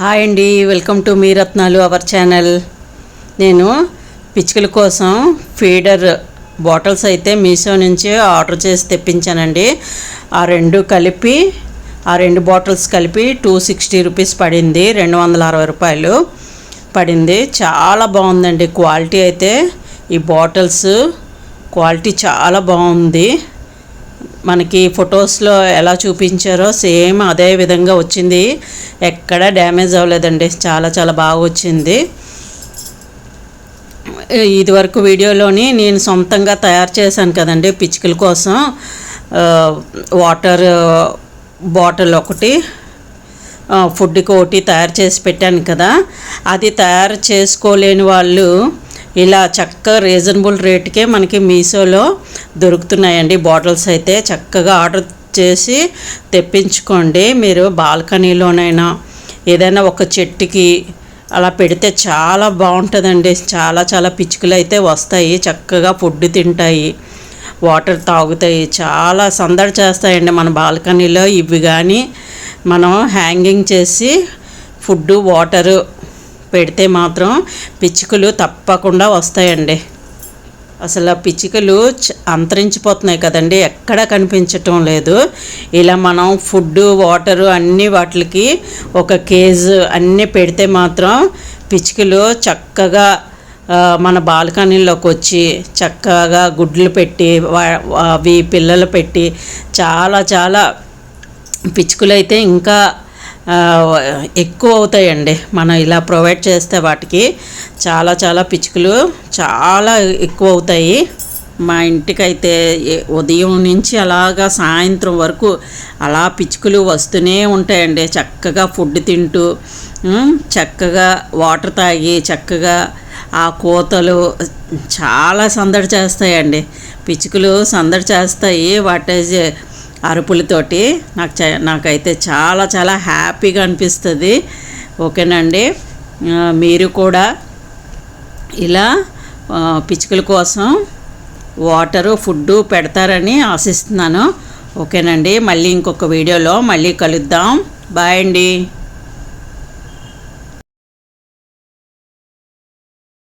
Hi అండి welcome to me రత్నాలు our channel. నేను పిచ్చుకల కోసం ఫీడర్ బాటిల్స్ అయితే మీషో నుంచి ఆర్డర్ చేసి తెప్పించానండి. ఆ రెండు కలిపి ఆ రెండు బాటిల్స్ కలిపి టూ సిక్స్టీ రూపీస్ పడింది రెండు వందల అరవై రూపాయలు పడింది. చాలా బాగుందండి క్వాలిటీ అయితే. ఈ బాటిల్స్ క్వాలిటీ చాలా బాగుంది. మనకి ఫొటోస్లో ఎలా చూపించారో సేమ్ అదే విధంగా వచ్చింది. ఎక్కడ డ్యామేజ్ అవ్వలేదండి. చాలా చాలా బాగా వచ్చింది. ఇదివరకు వీడియోలోని నేను సొంతంగా తయారు చేశాను కదండి పిచ్చుకల కోసం. వాటర్ బాటిల్ ఒకటి ఫుడ్కి ఒకటి తయారు చేసి పెట్టాను కదా. అది తయారు చేసుకోలేని వాళ్ళు ఇలా చక్కగా రీజనబుల్ రేట్కే మనకి మీషోలో దొరుకుతున్నాయండి. బాటిల్స్ అయితే చక్కగా ఆర్డర్ చేసి తెప్పించుకోండి. మీరు బాల్కనీలోనైనా ఏదైనా ఒక చెట్టుకి అలా పెడితే చాలా బాగుంటుందండి. చాలా చాలా పిచ్చుకలు అయితే వస్తాయి. చక్కగా ఫుడ్ తింటాయి. వాటర్ తాగుతాయి. చాలా సందడి చేస్తాయండి మన బాల్కనీలో. ఇవి కానీ మనం హ్యాంగింగ్ చేసి ఫుడ్ వాటరు పెడితే మాత్రం పిచ్చుకలు తప్పకుండా వస్తాయండి. అసలు ఆ పిచ్చుకలు అంతరించిపోతున్నాయి కదండి. ఎక్కడ కనిపించటం లేదు. ఇలా మనం ఫుడ్ వాటరు అన్ని వాటికి ఒక కేజ్ అన్నీ పెడితే మాత్రం పిచ్చుకలు చక్కగా మన బాల్కనీలోకి వచ్చి చక్కగా గుడ్లు పెట్టి వా- అవి పిల్లలు పెట్టి చాలా చాలా పిచ్చుకలు అయితే ఇంకా ఎక్కువ అవుతాయండి. మనం ఇలా ప్రొవైడ్ చేస్తే వాటికి చాలా చాలా పిచ్చుకలు చాలా ఎక్కువ అవుతాయి. మా ఇంటికైతే ఉదయం నుంచి అలాగా సాయంత్రం వరకు అలా పిచ్చుకలు వస్తూనే ఉంటాయండి. చక్కగా ఫుడ్ తింటూ చక్కగా వాటర్ తాగి చక్కగా ఆ కోతలు చాలా సందడి చేస్తాయండి. పిచ్చుకలు సందడి చేస్తాయి. వాటి అరుపులతోటి నాకు చ- నాకైతే చాలా చాలా హ్యాపీగా అనిపిస్తుంది. ఓకేనండి. మీరు కూడా ఇలా పిచ్చుకల కోసం వాటరు ఫుడ్డు పెడతారని ఆశిస్తున్నాను. ఓకేనండి. మళ్ళీ ఇంకొక వీడియోలో మళ్ళీ కలుద్దాం. బాయ్ అండి.